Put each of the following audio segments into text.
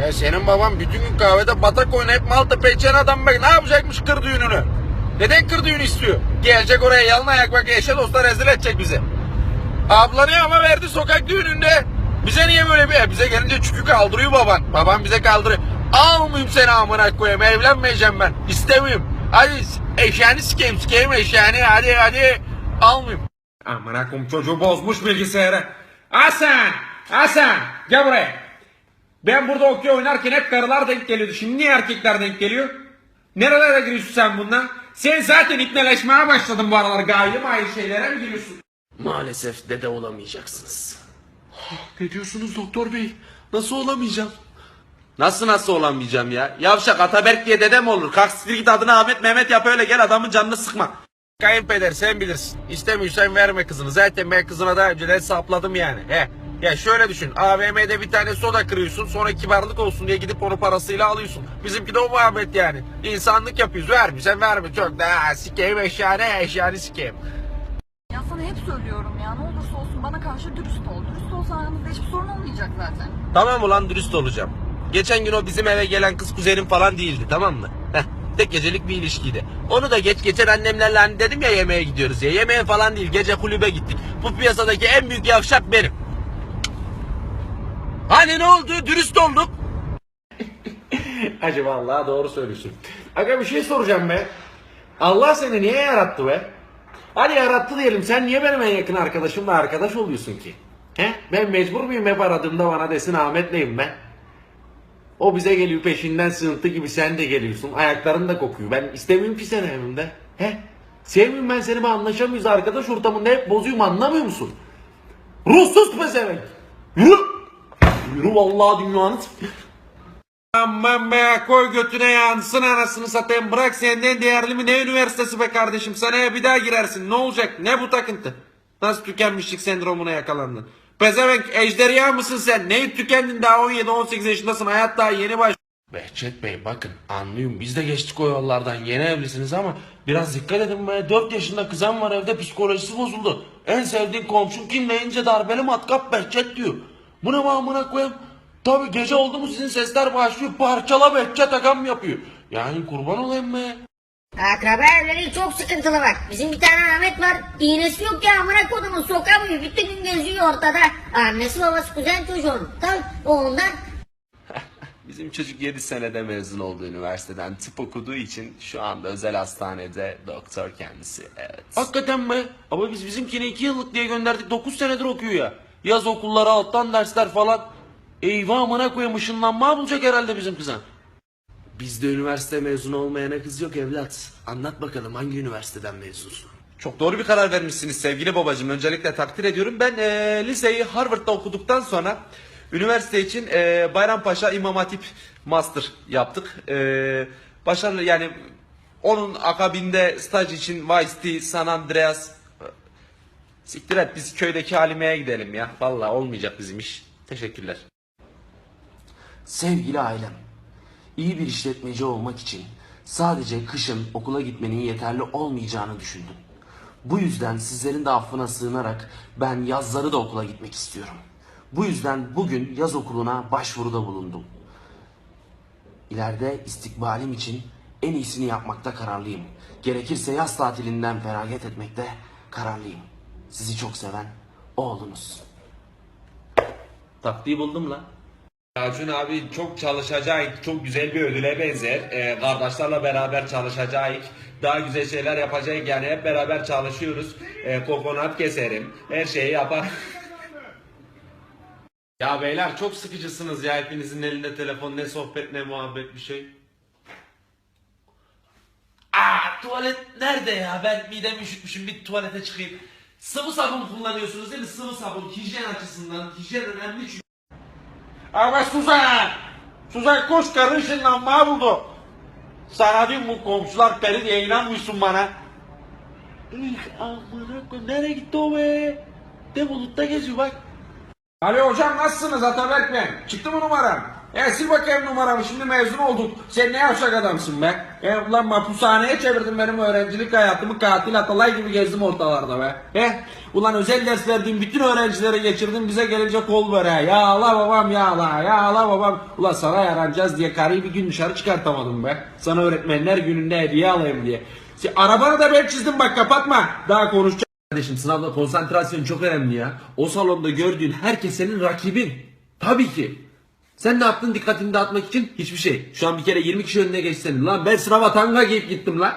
Ya senin baban bütün gün kahvede batak oynayıp malta peçen adam bak ne yapacakmış kır düğününü? Neden kır düğünü istiyor? Gelecek oraya yalın ayak bak eşe dosta rezil edecek bizi. Ablanı ama verdi sokak düğününde. Bize niye böyle bir bize gelince çükü kaldırıyor baban. Baban bize kaldırıyor. Almayayım seni amına koyayım evlenmeyeceğim ben. İstemiyorum. Hadi eşeğini sikeyim sikeyim eşeğini hadi hadi almayayım. Amına koyayım çocuğu bozmuş bilgisayarı. Hasan! Hasan! Gel buraya. Ben burada okey oynarken hep karılar denk geliyordu. Şimdi niye erkekler denk geliyor? Nerelere giriyorsun sen bundan? Sen zaten ipneleşmeye başladın bu aralar. Gayrı mı ayrı şeylere mi giriyorsun? Maalesef dede olamayacaksınız. Ne diyorsunuz doktor bey? Nasıl olamayacağım? Nasıl nasıl olamayacağım ya? Yavşak Ataberk diye dede mi olur? Kalk siktir git adına Ahmet Mehmet yap öyle gel adamın canını sıkma. Kayınpeder sen bilirsin. İstemiyorsan verme kızını. Zaten ben kızına daha önceden sapladım yani. He. Ya şöyle düşün. AVM'de bir tane soda kırıyorsun. Sonra kibarlık olsun diye gidip onu parasıyla alıyorsun. Bizimki de o muhabbet yani. İnsanlık yapıyoruz. Verme sen verme. Çok da sikeyim eşyane eşyane sikeyim. Ya sana hep söylüyorum ya ne olursa olsun bana karşı dürüst ol. Dürüst olsan aramızda hiçbir sorun olmayacak zaten. Tamam ulan dürüst olacağım. Geçen gün o bizim eve gelen kız kuzenim falan değildi tamam mı? Heh, tek gecelik bir ilişkiydi. Onu da geç geçen annemlerle hani dedim ya yemeğe gidiyoruz diye. Yemeğe falan değil gece kulübe gittik. Bu piyasadaki en büyük yavşak benim. Hani ne oldu? Dürüst olduk. Hacı vallahi doğru söylüyorsun. Aga bir şey soracağım be. Allah seni niye yarattı be? Hadi yarattı diyelim. Sen niye benim en yakın arkadaşımla arkadaş oluyorsun ki? He? Ben mecbur muyum hep aradığımda bana desin Ahmet'leyim ben? O bize geliyor peşinden sığıntı gibi sen de geliyorsun. Ayakların da kokuyor. Ben istemiyorum ki seni evimde. He? Sevmiyorum ben seni. Ben anlaşamıyoruz. Arkadaş ortamında hep bozuyorum anlamıyor musun? Ruhsuz pezevenk. Yürü. Yürü vallahi dünyanı Aman be koy götüne yansın anasını satayım. Bırak senden değerli mi? Ne üniversitesi be kardeşim? Seneye bir daha girersin. Ne olacak? Ne bu takıntı? Nasıl tükenmişlik sendromuna yakalandın? Pezevenk ejderha mısın sen? Neyi tükendin? Daha 17-18 yaşındasın. Hayat daha yeni baş Behçet Bey bakın anlıyorum. Biz de geçtik o yollardan. Yeni evlisiniz ama biraz dikkat edin. Be 4 yaşında kızım var evde psikolojisi bozuldu. En sevdiğin komşun kim deyince darbeli matkap Behçet diyor. Bu ne amına koyayım? Tabi gece oldu mu sizin sesler başlıyor parçala Behçet agam yapıyor. Yani kurban olayım be. Akraba evleri çok sıkıntılı bak. Bizim bir tane Ahmet var. İğnesi yok ya amına kodumun sokamıyor. Bütün gün geziyor ortada. Annesi babası kuzen çocuğun. O ondan. Bizim çocuk 7 senede mezun oldu üniversiteden tıp okuduğu için şu anda özel hastanede doktor kendisi evet. Hakikaten mi? Ama biz bizimkini 2 yıllık diye gönderdik 9 senedir okuyor ya. Yaz okulları alttan dersler falan. Eyvah amına koyayım ışınlanma bulacak herhalde bizim kıza. Bizde üniversite mezunu olmayana kız yok evlat. Anlat bakalım hangi üniversiteden mezunsun? Çok doğru bir karar vermişsiniz sevgili babacığım. Öncelikle takdir ediyorum. Ben eee, liseyi Harvard'da okuduktan sonra üniversite için eee, Bayrampaşa İmam Hatip Master yaptık. Eee, başarılı yani onun akabinde staj için City, San Andreas Siktir et biz köydeki Halime'ye gidelim ya. Vallahi olmayacak bizim iş. Teşekkürler. Sevgili ailem, iyi bir işletmeci olmak için sadece kışın okula gitmenin yeterli olmayacağını düşündüm. Bu yüzden sizlerin de affına sığınarak ben yazları da okula gitmek istiyorum. Bu yüzden bugün yaz okuluna başvuruda bulundum. İleride istikbalim için en iyisini yapmakta kararlıyım. Gerekirse yaz tatilinden feragat etmekte kararlıyım. Sizi çok seven oğlunuz. Taktiği buldum la. Acun abi çok çalışacak, çok güzel bir ödüle benzer. Ee, kardeşlerle beraber çalışacak, daha güzel şeyler yapacak yani hep beraber çalışıyoruz. Ee, kokonat keserim, her şeyi yapar. ya beyler çok sıkıcısınız ya hepinizin elinde telefon ne sohbet ne muhabbet bir şey. Aa tuvalet nerede ya? Ben midemi üşütmüşüm bir tuvalete çıkayım. Sıvı sabun kullanıyorsunuz değil mi? Sıvı sabun hijyen açısından. Hijyen önemli çünkü. Ama Suzan! Suzan koş karın ışınlanma buldu. Sana diyorum bu komşular peri diye inanmıyorsun bana. Ih, Amına koyayım nereye gitti o be? De bulutta geziyor bak. Alo hocam nasılsınız Ataberk ben? Çıktı mı numaram? Ya sil bakayım numaramı şimdi mezun olduk. Sen ne yavşak adamsın be. Ya ulan mahpushaneye çevirdin benim öğrencilik hayatımı katil atalay gibi gezdim ortalarda be. He? Ulan özel ders verdiğim bütün öğrencilere geçirdim bize gelince kol ver ha. Ya Allah babam ya Allah ya Allah babam. Ulan sana yaranacağız diye karıyı bir gün dışarı çıkartamadım be. Sana öğretmenler gününde hediye alayım diye. Sen, arabanı da ben çizdim bak kapatma. Daha konuşacağım. Kardeşim sınavda konsantrasyon çok önemli ya. O salonda gördüğün herkes senin rakibin. Tabii ki. Sen ne yaptın dikkatini dağıtmak için? Hiçbir şey. Şu an bir kere 20 kişi önüne geçsin. Lan ben sınava tanga giyip gittim lan.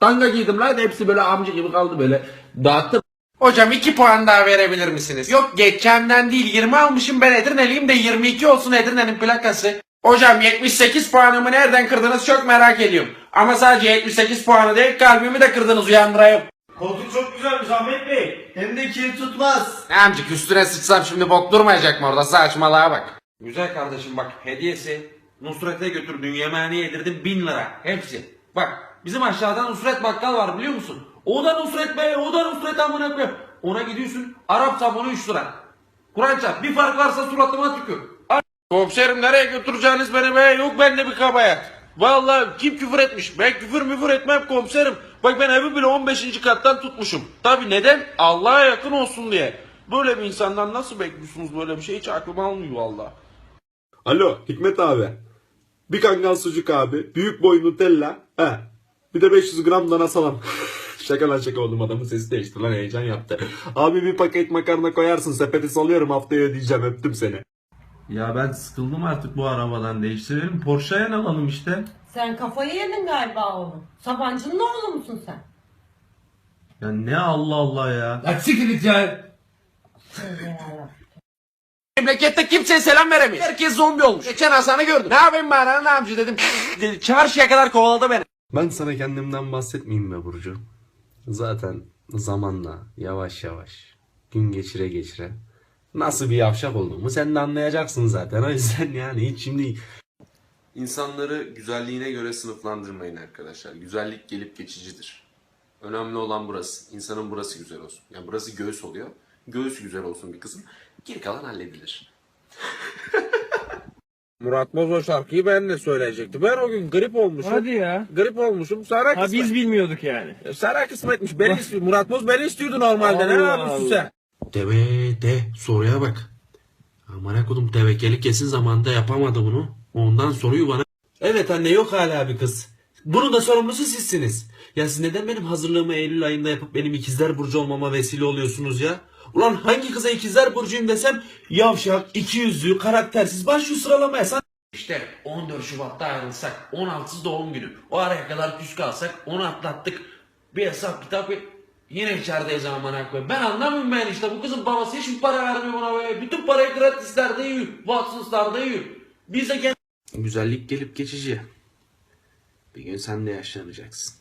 Tanga giydim lan. Hepsi böyle amca gibi kaldı böyle. Dağıttım. Hocam 2 puan daha verebilir misiniz? Yok geçenden değil 20 almışım ben Edirne'liyim de 22 olsun Edirne'nin plakası. Hocam 78 puanımı nereden kırdınız çok merak ediyorum. Ama sadece 78 puanı değil kalbimi de kırdınız uyandırayım. Koltuk çok güzelmiş Ahmet Bey. Hem de kir tutmaz. Amcık üstüne sıçsam şimdi bok durmayacak mı orada saçmalığa bak. Güzel kardeşim bak hediyesi Nusret'e götürdün yemeğini yedirdin bin lira hepsi. Bak bizim aşağıda Nusret bakkal var biliyor musun? O da Nusret be o da Nusret amına koyayım. Ona gidiyorsun Arap sabunu 3 lira. Kur'an bir fark varsa suratıma tükür. Komiserim nereye götüreceğiniz beni be? Yok bende bir kabahat. Vallahi kim küfür etmiş? Ben küfür müfür etmem komiserim. Bak ben evi bile 15. kattan tutmuşum. Tabi neden? Allah'a yakın olsun diye. Böyle bir insandan nasıl bekliyorsunuz böyle bir şey? Hiç aklıma almıyor vallahi. Alo Hikmet abi. Bir kangal sucuk abi. Büyük boy Nutella. He. Bir de 500 gram dana salam. şaka lan şaka oğlum adamın sesi değişti lan heyecan yaptı. Abi bir paket makarna koyarsın sepeti salıyorum haftaya ödeyeceğim öptüm seni. Ya ben sıkıldım artık bu arabadan değiştirelim. Porsche'ye alalım işte. Sen kafayı yedin galiba oğlum. Sabancı'nın oğlu musun sen? Ya ne Allah Allah ya. Memlekette kimseye selam veremiyor. Herkes zombi olmuş. Geçen Hasan'ı gördüm. Ne yapayım ben ana amca dedim. Dedi, Çarşıya kadar kovaladı beni. Ben sana kendimden bahsetmeyeyim be Burcu. Zaten zamanla yavaş yavaş gün geçire geçire nasıl bir yavşak olduğumu sen de anlayacaksın zaten. O yüzden yani hiç şimdi İnsanları güzelliğine göre sınıflandırmayın arkadaşlar. Güzellik gelip geçicidir. Önemli olan burası. İnsanın burası güzel olsun. Yani burası göğüs oluyor. Göğüs güzel olsun bir kızın. Geri kalan halledilir. Murat Boz o şarkıyı ben de söyleyecekti. Ben o gün grip olmuşum. Hadi ya. Grip olmuşum. Sana Ha kısmet. biz bilmiyorduk yani. Sana kısmetmiş. Beni istiyor. Murat Boz beni istiyordu normalde. ne Allah yapıyorsun sen? deve de soruya bak. Aman kodum tevekkeli kesin zamanda yapamadı bunu. Ondan soruyu bana. Evet anne yok hala bir kız. Bunun da sorumlusu sizsiniz. Ya siz neden benim hazırlığımı Eylül ayında yapıp benim ikizler burcu olmama vesile oluyorsunuz ya? Ulan hangi kıza ikizler burcuyum desem yavşak, ikiyüzlü, karaktersiz başlıyor sıralamaya. Sen İşte 14 Şubat'ta ayrılsak 16 doğum günü. O araya kadar küs kalsak onu atlattık. Bir hesap kitap et. Yine içerideyiz amına koyayım. Ben anlamıyorum ben işte. Bu kızın babası hiçbir para vermiyor buna be. Bütün parayı gratislerde yiyor. Watson's'larda yiyor. Biz de kendi... Güzellik gelip geçici. Bir gün sen de yaşlanacaksın.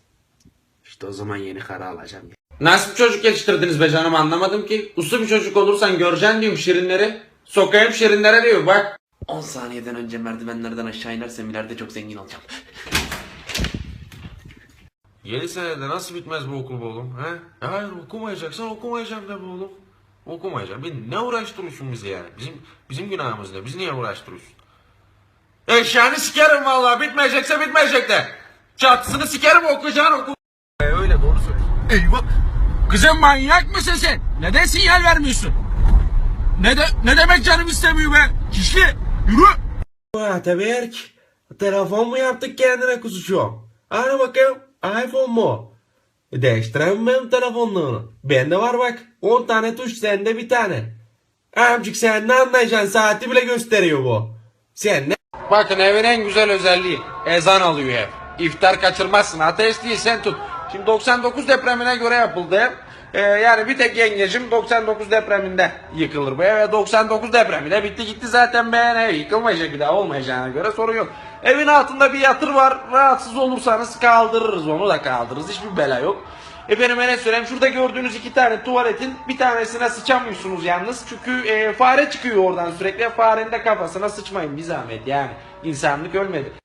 İşte o zaman yeni kara alacağım. Nasıl bir çocuk yetiştirdiniz be canım anlamadım ki. Uslu bir çocuk olursan göreceksin diyorum şirinleri. Sokayım şirinlere diyor bak. 10 saniyeden önce merdivenlerden aşağı inersem ileride çok zengin olacağım. Yeni senede nasıl bitmez bu okul be oğlum? He? Hayır okumayacaksan okumayacağım de be oğlum. Okumayacağım. Bir ne uğraştırıyorsun bizi yani? Bizim bizim günahımız ne? Bizi niye uğraştırıyorsun? Eşyanı sikerim vallahi bitmeyecekse bitmeyecek de. Çatısını sikerim okuyacağın okul. Eyvah. Kızım manyak mısın sen? Neden sinyal vermiyorsun? Ne de ne demek canım istemiyor be? Kişi yürü. Ataberk, telefon mu yaptık kendine kuzucuğum? Hani bakayım, iPhone mu? Değiştireyim benim telefonluğunu. Bende var bak, 10 tane tuş, sende bir tane. Amcık sen ne anlayacaksın, saati bile gösteriyor bu. Sen ne Bakın evin en güzel özelliği ezan alıyor ev. İftar kaçırmazsın. Ateş değil sen tut. Şimdi 99 depremine göre yapıldı. Ee, yani bir tek yengecim 99 depreminde yıkılır bu ev. Ve 99 depremiyle bitti gitti zaten be. Ev yıkılmayacak bir daha olmayacağına göre sorun yok. Evin altında bir yatır var. Rahatsız olursanız kaldırırız onu da kaldırırız. Hiçbir bela yok. Efendim ne söyleyeyim şurada gördüğünüz iki tane tuvaletin bir tanesine sıçamıyorsunuz yalnız. Çünkü e, fare çıkıyor oradan sürekli. Farenin de kafasına sıçmayın bir zahmet yani. İnsanlık ölmedi.